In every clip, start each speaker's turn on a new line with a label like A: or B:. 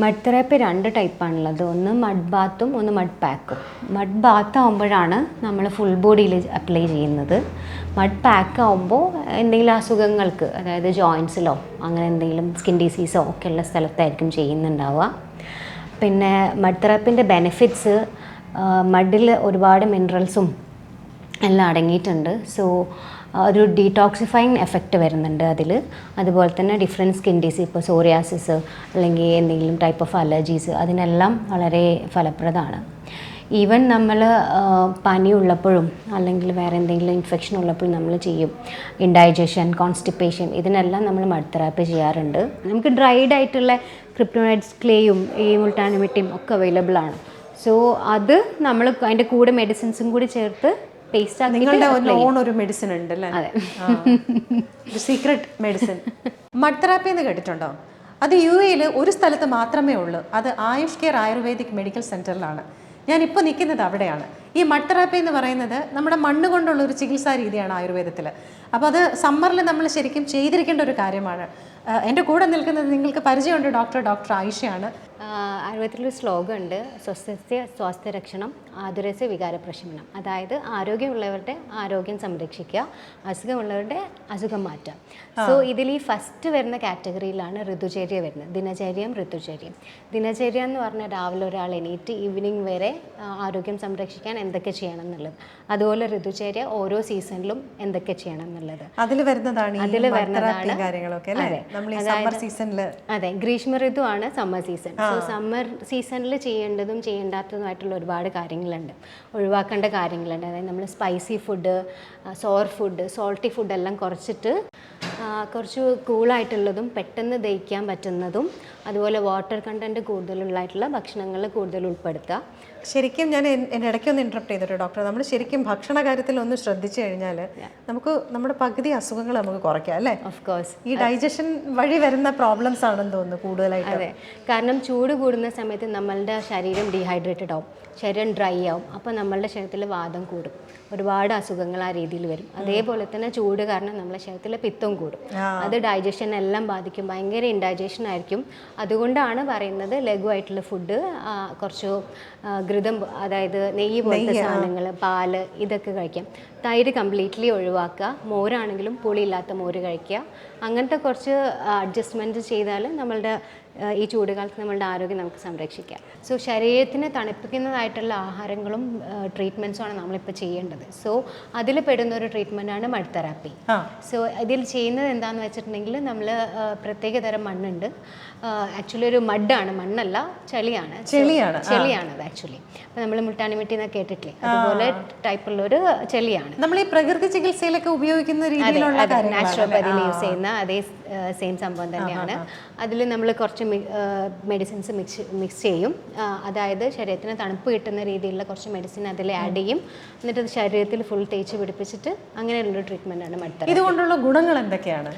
A: Mud therapy രണ്ട് ടൈപ്പാണുള്ളത് ഒന്ന് mud ബാത്തും ഒന്ന് മഡ് പാക്കും മഡ് ബാത്ത് ആകുമ്പോഴാണ് നമ്മൾ ഫുൾ ബോഡിയിൽ അപ്ലൈ ചെയ്യുന്നത്. മഡ് പാക്ക് ആകുമ്പോൾ എന്തെങ്കിലും അസുഖങ്ങൾക്ക് അതായത് ജോയിൻസിലോ അങ്ങനെ എന്തെങ്കിലും സ്കിൻ ഡിസീസോ ഒക്കെ ഉള്ള സ്ഥലത്തായിരിക്കും ചെയ്യുന്നുണ്ടാവുക. പിന്നെ മഡ് തെറാപ്പിന്റെ ബെനിഫിറ്റ്സ് മഡിൽ ഒരുപാട് മിനറൽസും എല്ലാം അടങ്ങിയിട്ടുണ്ട്. സോ ഒരു ഡീടോക്സിഫൈങ് എഫക്റ്റ് വരുന്നുണ്ട് അതിൽ അതുപോലെ തന്നെ ഡിഫറെന്റ് സ്കിൻ ഡിസീസ് ഇപ്പോൾ സോറിയാസിസ് അല്ലെങ്കിൽ എന്തെങ്കിലും ടൈപ്പ് ഓഫ് അലർജീസ് അതിനെല്ലാം വളരെ ഫലപ്രദമാണ്. ഈവൻ നമ്മൾ പനി ഉള്ളപ്പോഴും അല്ലെങ്കിൽ വേറെ എന്തെങ്കിലും ഇൻഫെക്ഷൻ ഉള്ളപ്പോഴും നമ്മൾ ചെയ്യും. ഇൻഡൈജഷൻ കോൺസ്റ്റിപ്പേഷൻ ഇതിനെല്ലാം നമ്മൾ മഡ് തെറാപ്പി ചെയ്യാറുണ്ട്. നമുക്ക് ഡ്രൈഡ് ആയിട്ടുള്ള ക്രിപ്റ്റോണൈറ്റ്സ് ക്ലേയും ഈ മുൾട്ടാനമിറ്റിയും ഒക്കെ അവൈലബിൾ ആണ്. സോ അത് നമ്മൾ അതിന്റെ കൂടെ മെഡിസിൻസും കൂടി ചേർത്ത് പേസ്റ്റ്
B: നിങ്ങളുടെ ഒരു ഓൺ ഒരു മെഡിസിൻ ഉണ്ട് അല്ലേ സീക്രട്ട് മെഡിസിൻ മഡ് തെറാപ്പി എന്ന് കേട്ടിട്ടുണ്ടോ? അത് യു എയിൽ ഒരു സ്ഥലത്ത് മാത്രമേ ഉള്ളൂ. അത് ആയുഷ് കെയർ ആയുർവേദിക് മെഡിക്കൽ സെന്ററിലാണ്. ഞാൻ ഇപ്പോൾ നിൽക്കുന്നത് അവിടെയാണ്. ഈ മഡ് തെറാപ്പി എന്ന് പറയുന്നത് നമ്മുടെ മണ്ണ് കൊണ്ടുള്ള ഒരു ചികിത്സാ രീതിയാണ് ആയുർവേദത്തിൽ അപ്പോൾ അത് സമ്മറിൽ നമ്മൾ ശരിക്കും ചെയ്തിരിക്കേണ്ട ഒരു കാര്യമാണ്. എന്റെ കൂടെ നിൽക്കുന്നത് നിങ്ങൾക്ക് പരിചയമുണ്ട് ഡോക്ടർ ഡോക്ടർ ആയിഷയാണ്.
A: ആയുർവേദത്തിലൊരു ശ്ലോകം ഉണ്ട് സ്വാസ്ഥ്യ രക്ഷണം ആതുരസ്യ വികാര പ്രശമനം അതായത് ആരോഗ്യമുള്ളവരുടെ ആരോഗ്യം സംരക്ഷിക്കുക അസുഖമുള്ളവരുടെ അസുഖം മാറ്റുക. സോ ഇതിൽ ഈ ഫസ്റ്റ് വരുന്ന കാറ്റഗറിയിലാണ് ഋതുചര്യ വരുന്നത്. ദിനചര്യം ഋതുചര്യം. ദിനചര്യ എന്ന് പറഞ്ഞാൽ രാവിലെ ഒരാൾ എണീറ്റ് ഈവനിങ് വരെ ആരോഗ്യം സംരക്ഷിക്കാൻ എന്തൊക്കെ ചെയ്യണം എന്നുള്ളത് അതുപോലെ ഋതുചര്യ ഓരോ സീസണിലും എന്തൊക്കെ ചെയ്യണം എന്നുള്ളത്
B: അതിൽ വരുന്നതാണ് അതിൽ
A: വരുന്നതാണ്. അതെ. ഗ്രീഷ്മ ഋതുവാണ് സമ്മർ സീസൺ സോ സമ്മർ സീസണിൽ ചെയ്യേണ്ടതും ചെയ്യേണ്ടാത്തതുമായിട്ടുള്ള ഒരുപാട് കാര്യങ്ങളുണ്ട്. ഒഴിവാക്കേണ്ട കാര്യങ്ങളുണ്ട്. അതായത് നമ്മൾ spicy food sour food salty food എല്ലാം കുറച്ചിട്ട് കുറച്ച് കൂളായിട്ടുള്ളതും പെട്ടെന്ന് ദഹിക്കാൻ പറ്റുന്നതും അതുപോലെ വാട്ടർ കണ്ടന്റ് കൂടുതലുള്ളതായിട്ടുള്ള ഭക്ഷണങ്ങൾ കൂടുതൽ ഉൾപ്പെടുത്തുക.
B: ശരിക്കും ഞാൻ എൻ- എന്റെ ഇടയ്ക്കൊന്ന് ഇൻട്രപ്റ്റ് ചെയ്തിട്ട് ഡോക്ടർ നമ്മൾ ശരിക്കും ഭക്ഷണ കാര്യത്തിൽ ഒന്ന് ശ്രദ്ധിച്ചു കഴിഞ്ഞാൽ നമുക്ക് നമ്മുടെ പകുതി അസുഖങ്ങൾ നമുക്ക് കുറയ്ക്കാം അല്ലേ?
A: ഓഫ് കോഴ്സ്
B: ഈ ഡൈജഷൻ വഴി വരുന്ന പ്രോബ്ലംസ് ആണെന്ന് തോന്നുന്നു കൂടുതലായിട്ട്.
A: അതെ. കാരണം ചൂട് കൂടുന്ന സമയത്ത് നമ്മളുടെ ശരീരം ഡീഹൈഡ്രേറ്റഡ് ആവും. ശരീരം ഡ്രൈ ആവും. അപ്പോൾ നമ്മളുടെ ശരീരത്തിൽ വാദം കൂടും. ഒരുപാട് അസുഖങ്ങൾ ആ രീതിയിൽ വരും. അതേപോലെ തന്നെ ചൂട് കാരണം നമ്മുടെ ശരീരത്തിലെ പിത്തം കൂടും. അത് ഡൈജഷൻ എല്ലാം ബാധിക്കും. ഭയങ്കര ഇൻഡൈജഷൻ ആയിരിക്കും. അതുകൊണ്ടാണ് പറയുന്നത് ലഘുവായിട്ടുള്ള ഫുഡ് കുറച്ച് ഘൃതം അതായത് നെയ്യ് പോലത്തെ സാധനങ്ങൾ പാൽ ഇതൊക്കെ കഴിക്കാം. തൈര് കംപ്ലീറ്റ്ലി ഒഴിവാക്കുക. മോരാണെങ്കിലും പുളിയില്ലാത്ത മോര് കഴിക്കുക. അങ്ങനത്തെ കുറച്ച് അഡ്ജസ്റ്റ്മെന്റ് ചെയ്താൽ നമ്മളുടെ ഈ ചൂടുകാലത്ത് നമ്മളുടെ ആരോഗ്യം നമുക്ക് സംരക്ഷിക്കാം. സോ ശരീരത്തിന് തണുപ്പിക്കുന്നതായിട്ടുള്ള ആഹാരങ്ങളും ട്രീറ്റ്മെന്റ്സുമാണ് നമ്മളിപ്പോൾ ചെയ്യേണ്ടത്. സോ അതിൽ പെടുന്ന ഒരു ട്രീറ്റ്മെന്റാണ് മഡ് തെറാപ്പി സോ ഇതിൽ ചെയ്യുന്നത് എന്താണെന്ന് വെച്ചിട്ടുണ്ടെങ്കിൽ നമ്മൾ പ്രത്യേക തരം മണ്ണുണ്ട്. ആക്ച്വലി ഒരു മഡാണ് മണ്ണല്ല ചെളിയാണ്.
B: ചെളിയാണ്,
A: ചെളിയാണ് അത് ആക്ച്വലി. അപ്പൊ നമ്മൾ മുട്ടാണിമിട്ടി എന്നൊക്കെ കേട്ടിട്ടില്ലേ? അതുപോലെ ടൈപ്പുള്ള ഒരു ചെളിയാണ്.
B: നമ്മൾ ഈ പ്രകൃതി ചികിത്സയിലൊക്കെ ഉപയോഗിക്കുന്ന രീതിയിലുള്ള
A: നാച്ചുറോപ്പതിയിൽ യൂസ് ചെയ്യുന്ന അതേ സെയിം സംഭവം തന്നെയാണ്. അതിൽ നമ്മൾ കുറച്ച് മെഡിസിൻസ് മിക്സ് മിക്സ് ചെയ്യും. അതായത് ശരീരത്തിന് തണുപ്പ് കിട്ടുന്ന രീതിയിലുള്ള കുറച്ച് മെഡിസിൻ അതിൽ ആഡ് ചെയ്യും. എന്നിട്ട് അത് ശരീരത്തിൽ ഫുൾ തേച്ച് പിടിപ്പിച്ചിട്ട് അങ്ങനെയുള്ളൊരു ആണ് മടുത്തത്
B: ഇതുകൊണ്ടുള്ള ഗുണങ്ങൾ എന്തൊക്കെയാണ്?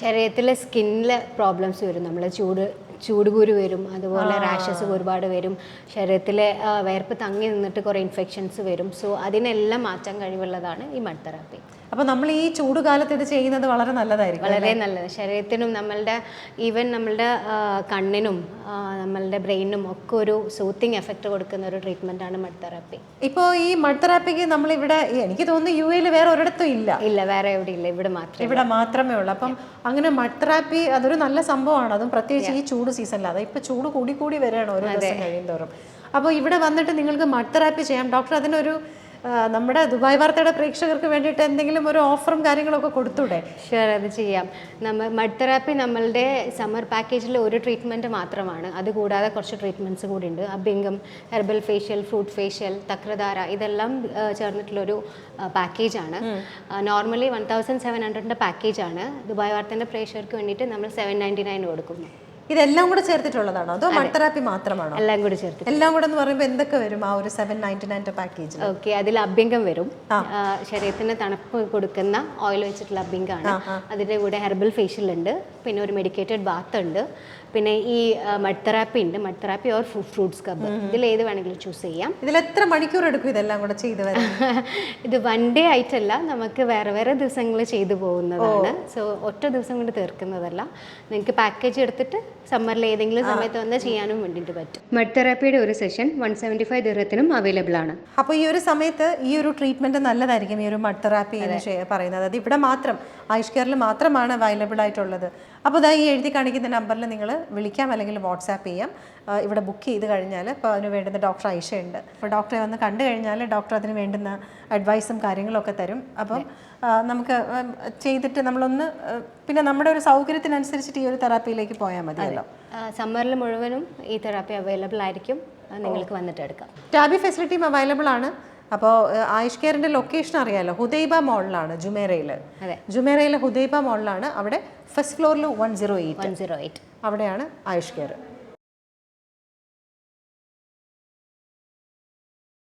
A: ശരീരത്തിലെ സ്കിന്നിലെ പ്രോബ്ലംസ് വരും. നമ്മൾ ചൂട് ചൂടുകുരു വരും അതുപോലെ റാഷസ് ഒരുപാട് വരും. ശരീരത്തിലെ വയർപ്പ് തങ്ങി നിന്നിട്ട് കുറേ ഇൻഫെക്ഷൻസ് വരും. സോ അതിനെല്ലാം മാറ്റാൻ കഴിവുള്ളതാണ് ഈ മഡ് തെറാപ്പി.
B: അപ്പൊ നമ്മൾ ഈ ചൂട് ചൂടുകാലത്ത് ഇത് ചെയ്യുന്നത് വളരെ നല്ലതായിരിക്കും
A: വളരെ നല്ലത്. ശരീരത്തിനും നമ്മളുടെ ഈവൻ നമ്മളുടെ കണ്ണിനും നമ്മളുടെ ബ്രെയിനും ഒക്കെ ഒരു സൂത്തിങ് എഫക്റ്റ് കൊടുക്കുന്ന ഒരു ട്രീറ്റ്മെന്റ് ആണ് മഡ് തെറാപ്പി
B: ഇപ്പോൾ ഈ മഡ് തെറാപ്പിക്ക് നമ്മൾ ഇവിടെ എനിക്ക് തോന്നുന്നു യു എയിൽ വേറെ ഒരിടത്തും ഇല്ല.
A: ഇല്ല വേറെ എവിടെ ഇല്ല ഇവിടെ മാത്രമേ
B: ഇവിടെ മാത്രമേ ഉള്ളൂ. അപ്പം അങ്ങനെ മഡ് തെറാപ്പി അതൊരു നല്ല സംഭവമാണ്. അതും പ്രത്യേകിച്ച് ഈ ചൂട് സീസണിൽ അതായത് ഇപ്പൊ ചൂട് കൂടി കൂടി വരികയാണ് ഓരോ ദിവസം കഴിയും തോറും അപ്പോൾ ഇവിടെ വന്നിട്ട് നിങ്ങൾക്ക് മഡ് തെറാപ്പി ചെയ്യാം. ഡോക്ടർ അതിനൊരു നമ്മുടെ ദുബായ് വാർത്തയുടെ പ്രേക്ഷകർക്ക് വേണ്ടിയിട്ട് എന്തെങ്കിലും ഒരു ഓഫറും കാര്യങ്ങളൊക്കെ കൊടുത്തൂടെ?
A: ഷുവർ അത് ചെയ്യാം. നമ്മൾ മഡ് തെറാപ്പി നമ്മളുടെ സമ്മർ പാക്കേജിൽ ഒരു ട്രീറ്റ്മെന്റ് മാത്രമാണ്. അതുകൂടാതെ കുറച്ച് ട്രീറ്റ്മെന്റ്സ് കൂടി ഉണ്ട്. അബിംഗം ഹെർബൽ ഫേഷ്യൽ ഫ്രൂട്ട് ഫേഷ്യൽ തക്രധാര ഇതെല്ലാം ചേർന്നിട്ടുള്ളൊരു പാക്കേജാണ്. നോർമലി വൺ തൗസൻഡ് സെവൻ ഹൺഡ്രഡിന്റെ പാക്കേജാണ്. ദുബായ് വാർത്തേന്റെ പ്രേക്ഷകർക്ക് വേണ്ടിയിട്ട് നമ്മൾ സെവൻ നയന്റി നയൻ കൊടുക്കുന്നു.
B: ഇതെല്ലാം കൂടെ ചേർത്തിട്ടുള്ളതാണോ? അതോ മഡ് തെറാപ്പി മാത്രമാണോ?
A: എല്ലാം കൂടി ചേർത്ത്
B: എല്ലാം കൂടെ എന്ന് പറയുമ്പോൾ എന്തൊക്കെ വരും ആ ഒരു seven ninety nine package
A: okay അതിൽ അഭ്യംഗം വരും. ശരീരത്തിന് തണുപ്പ് കൊടുക്കുന്ന ഓയിൽ വെച്ചിട്ടുള്ള അഭ്യംഗമാണ്. അതിന്റെ കൂടെ ഹെർബൽ ഫേഷ്യൽ ഉണ്ട്. പിന്നെ ഒരു മെഡിക്കേറ്റഡ് ബാത്ത് ഉണ്ട്. പിന്നെ ഈ മഡ് തെറാപ്പി ഉണ്ട്. Mud therapy or fruits scrub ഇതിൽ ഏത് വേണമെങ്കിലും ചൂസ് ചെയ്യാം.
B: ഇതിൽ എത്ര മണിക്കൂർ എടുക്കും ഇതെല്ലാം കൂടെ ചെയ്ത് വരാൻ?
A: ഇത് വൺ ഡേ ആയിട്ടല്ല. നമുക്ക് വേറെ വേറെ ദിവസങ്ങൾ ചെയ്തു പോകുന്നതാണ്. സോ ഒറ്റ ദിവസം കൊണ്ട് തീർക്കുന്നതല്ല. നിങ്ങൾക്ക് പാക്കേജ് എടുത്തിട്ട് സമ്മറിൽ ഏതെങ്കിലും സമയത്ത് വന്നാൽ ചെയ്യാനും വേണ്ടിയിട്ട് പറ്റും. മഡ് തെറാപ്പിയുടെ ഒരു സെഷൻ വൺ സെവന്റി ഫൈവ് ദൂരത്തിനും അവൈലബിൾ ആണ്.
B: അപ്പോൾ ഈ ഒരു സമയത്ത് ഈ ഒരു ട്രീറ്റ്മെന്റ് നല്ലതായിരിക്കും. ഈ ഒരു മഡ് തെറാപ്പി എന്ന് പറയുന്നത്. അത് ഇവിടെ മാത്രം. ആയുഷ് കെയറിൽ മാത്രമാണ് അവൈലബിൾ ആയിട്ടുള്ളത്. അപ്പോൾ ഇതാ ഈ എഴുതി കാണിക്കുന്ന നമ്പറിൽ നിങ്ങൾ വിളിക്കാം അല്ലെങ്കിൽ വാട്സാപ്പ് ചെയ്യാം. ഇവിടെ ബുക്ക് ചെയ്ത് കഴിഞ്ഞാൽ ഇപ്പോൾ അതിന് വേണ്ടുന്ന ഡോക്ടർ ഉണ്ട്. അപ്പോൾ ഡോക്ടറെ വന്ന് കണ്ടു കഴിഞ്ഞാൽ ഡോക്ടർ അതിന് വേണ്ടുന്ന അഡ്വൈസും കാര്യങ്ങളൊക്കെ തരും. അപ്പം നമുക്ക് ചെയ്തിട്ട് നമ്മളൊന്ന് പിന്നെ നമ്മുടെ ഒരു സൗകര്യത്തിനനുസരിച്ചിട്ട് ഈ ഒരു തെറാപ്പിയിലേക്ക് പോയാൽ മതിയല്ലോ
A: സമ്മറിൽ മുഴുവനും ഈ തെറാപ്പി അവൈലബിൾ ആയിരിക്കും. നിങ്ങൾക്ക് വന്നിട്ട് എടുക്കാം.
B: ടാബി ഫെസിലിറ്റിയും അവൈലബിൾ ആണ്. അപ്പോൾ ആയുഷ് കെയറിന്റെ ലൊക്കേഷൻ അറിയാലോ? ഹുദൈബ മോളിലാണ് ജുമേറയിൽ. ജുമേറയിലെ ഹുദൈബ മോളിലാണ് അവിടെ ഫസ്റ്റ് ഫ്ലോറിൽ വൺ സീറോ എയ്റ്റ്
A: എയ്റ്റ്
B: അവിടെയാണ് ആയുഷ് കെയർ